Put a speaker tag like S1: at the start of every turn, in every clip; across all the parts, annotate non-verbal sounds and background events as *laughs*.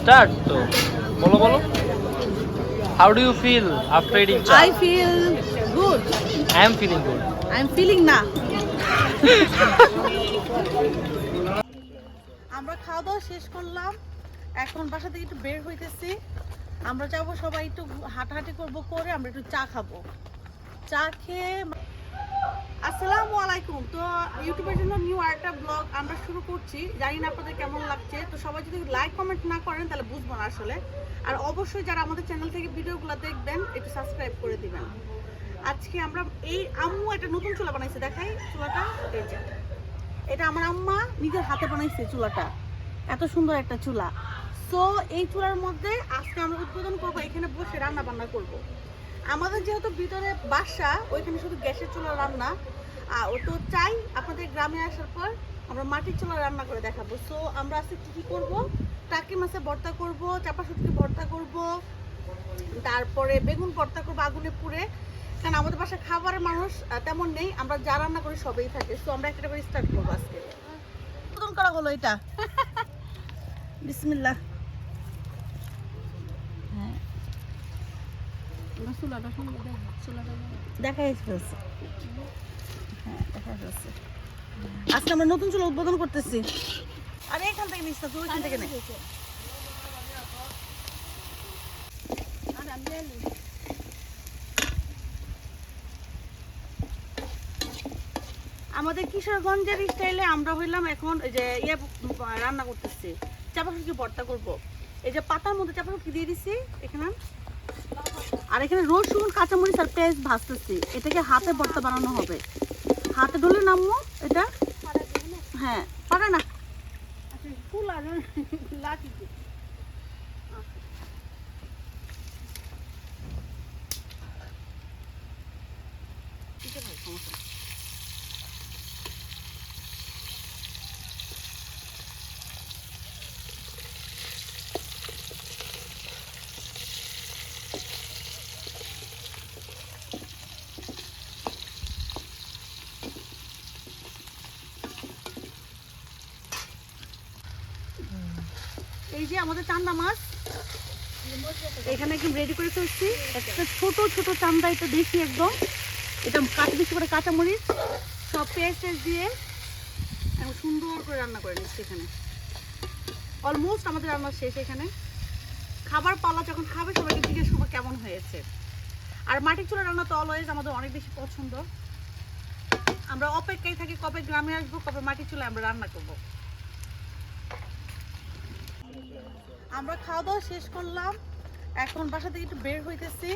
S1: Start তো। বলো বলো। How do you feel after eating cha?
S2: I feel good.
S1: I am feeling good
S2: I'm feeling না। আমরা খাওয়া দাওয়া শেষ করলাম। এখন বাসা থেকে একটু বের হইতেছি। আমরা যাব সবাই একটু হাঁটাহাঁটি করব করে আমরা একটু চা খাব। চা খেয়ে আসসালামু আলাইকুম। তো ইউটিউবের জন্য নিউ আরেকটা ব্লগ আমরা শুরু করছি। জানি না আপনাদের কেমন লাগছে। তো সবাই যদি লাইক কমেন্ট না করেন, তাহলে বুঝব না আসলে। আর অবশ্যই যারা আমাদের চ্যানেল থেকে ভিডিওগুলো দেখবেন, একটু সাবস্ক্রাইব করে দিবেন। আজকে আমরা এই আম্মু একটা নতুন চুলা বানাইছে, দেখাই। চুলাটা এটা আমার আম্মা নিজের হাতে বানাইছে চুলাটা। এত সুন্দর একটা চুলা। সো এই চুলার মধ্যে আজকে আমরা উদ্বোধন করব, এখানে বসে রান্না বান্না করব। আমাদের যেহেতু ভিতরে বাসা, ওইখানে শুধু গ্যাসের চুলা রান্না। তো চাই আপনাদের গ্রামে আসার পর আমরা মাটির চুলা রান্না করে দেখাবো। সো আমরা আজকে কী কী করব? টাকি মাছে ভর্তা করব চাপা শুটকি ভর্তা করব তারপরে বেগুন ভর্তা করব আগুনে পুড়ে। কারণ আমাদের বাসায় খাবারের মানুষ তেমন নেই আমরা যা রান্না করি সবই থাকে। সো আমরা একটা করে স্টার্ট করব আজকে। প্রথম করা হলো এটা। *laughs* বিসমিল্লাহ হ্যাঁ হ্যাঁ আজকে আমরা নতুন চুলা উদ্বোধন করতেছি। এখান থেকে তুই ওইখান থেকে আমাদের কিশোরগঞ্জের স্টাইলে আমরা হইলাম এখন যে ইয়ে রান্না করতেছি। চাপা শুটকি ভর্তা করব। এই যে পাতার মধ্যে চাপা শুটকি দিয়ে দিছি, এখানে। আর এখানে রসুন, কাঁচামরিচ আর পেঁয়াজ ভাজতেছি। এটাকে হাতে ভর্তা বানানো হবে। হাতে ধরলে নামবো, এটা? হ্যাঁ পারে না? Thank you. সমস্যা এই আমাদের চান্দা মাছ। এখানে একদম রেডি করে ফেলছি। একটা ছোট ছোট চান্দা এটা দেখি একদম। এটা কাঁচা বেশি করে কাঁচামরিচ। সব পেঁয়াজ টেস্ট দিয়ে সুন্দর করে রান্না করে নিচ্ছি এখানে। অলমোস্ট আমাদের রান্না শেষ এখানে। খাবার পালা যখন খাবে, সবাইকে জিজ্ঞেস করব কেমন হয়েছে। আর মাটির চুলা রান্না তো অলওয়েজ আমাদের অনেক বেশি পছন্দ। আমরা অপেক্ষায় থাকি কবে গ্রামে আসব, কবে মাটির চুলায় আমরা রান্না করব। আমরা খাওয়া দাওয়া শেষ করলাম। এখন বাসা থেকে একটু বের হইতেছি।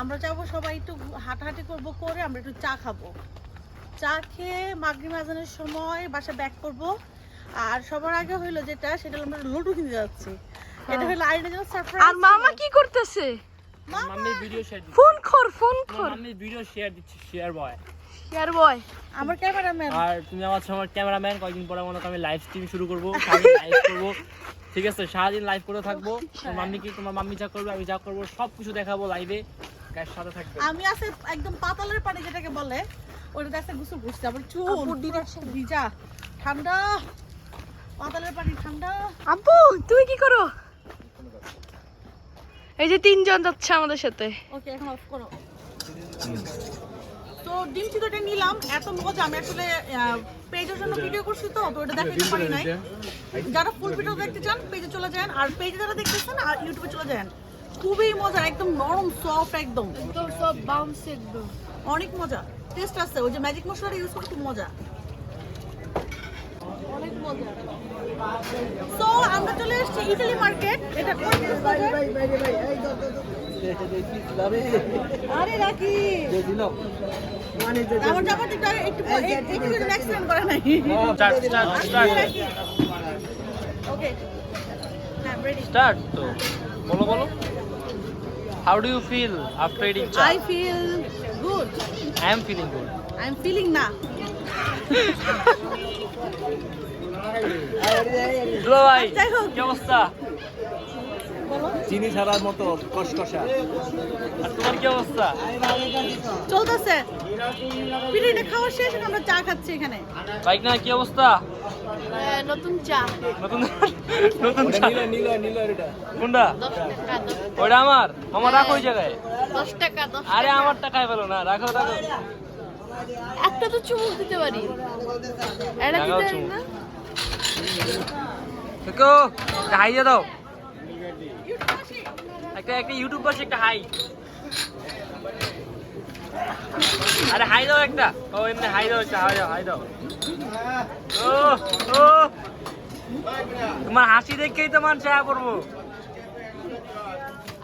S2: আমরা যাব সবাই একটু হাঁটাহাঁটি করব করে আমরা একটু চা খাব। চা খেয়ে মাগরি মাজানের সময় বাসা ব্যাক করব। আর সবার আগে হইল যেটা সেটা আমরা লুডু কিনতে যাচ্ছি। এটা হলো আইনের জন্য সারপ্রাইজ
S3: আর মামা কি করতেছে?
S1: মাম্মি ভিডিও শেয়ার দিচ্ছে।
S3: ফোন কর ফোন কর।
S1: মাম্মি ভিডিও শেয়ার দিচ্ছে শেয়ার বয়
S3: শেয়ার বয়
S2: আমার ক্যামেরাম্যান
S1: আর তুমি আমার আমার ক্যামেরাম্যান কয়েকদিন পরে মনে আমি লাইভ স্ট্রিম শুরু করব লাইভ করব। *laughs* ঠিক আছে সারাদিন লাইভ করে থাকব। *laughs* তোমার মাম্মি কি তোমার মাম্মি যা করবে আমি যা করব সব কিছু দেখাবো লাইভে গায়ের সাথে থাকবে।
S2: আমি আছে একদম পাতালের পানি যেটাকে বলে ওটা দেখতে গুসল ঘুরছে আবার চুল ভিজা। ঠান্ডা। পাতালের পানি ঠান্ডা।
S3: আব্বু তুমি কি করো? এই যে তিনজন যাচ্ছে আমাদের সাথে।
S2: ওকে এখন অফ করো। তো ডিম সিদ্ধটা নিলাম এত মজা। আমি আসলে পেজের জন্য ভিডিও করছি তো তো ওটা দেখাতে পারি নাই। যারা ফুল ভিডিও দেখতে চান পেজে চলে যান। আর পেজে যারা দেখতেছেন আর ইউটিউবে চলে যান। খুবই মজা একদম নরম সফট একদম।
S3: সব বাউন্স একদম।
S2: অনেক মজা। টেস্ট আছে ওই যে ম্যাজিক মশলাটা ইউজ করে খুব মজা। অনেক মজা। তো আমরা চলে এসেছি ইটালি মার্কেট এটা কোন আরে রাখি। আমার জামাতে একটু একটু একটু একটু অ্যাক্সিডেন্ট করে নাই।
S1: স্টার্ট স্টার্ট স্টার্ট
S2: ওকে হ্যাঁ রেডি
S1: স্টার্ট তো। বলো বলো। How do you feel after eating cha
S2: I feel good
S1: I am feeling good
S2: I am feeling না
S1: দুলা ভাই কি অবস্থা?
S4: চিনি ছাড়ার মতো কসকসা
S1: আর তোমার কি অবস্থা?
S2: চলতেছে। পিঠাটা খাওয়া শেষ এখন আমরা চা খাচ্ছি এখানে।
S1: বাইক না কি অবস্থা?
S3: নতুন চা।
S1: নতুন নতুন চা।
S4: নিল নিল নিল এটা
S1: কোনটা? ওইটা আমার। আমার রাখো ওই জায়গায়।
S3: দশ টাকা দশ
S1: আরে আমার টাকায় পেল না রাখো রাখো।
S3: একটা তো চুমুক দিতে পারি। এটা দিতে পারি না?
S1: দেখো একটা দাও। একটা একটা ইউটিউব পাশে একটা হাই আরে হাই দাও একটা। ও এমনি হাই দাও একটা হাই দাও হাই দাও। ও ও। তোমার হাসি দেখেই তো মানুষ আয়া পড়ব।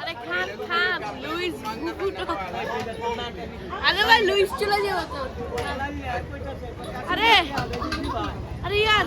S3: আরে খান খান লুইস আরে ভাই লুইস চলে যাব তো। আরে আরে ইয়ার।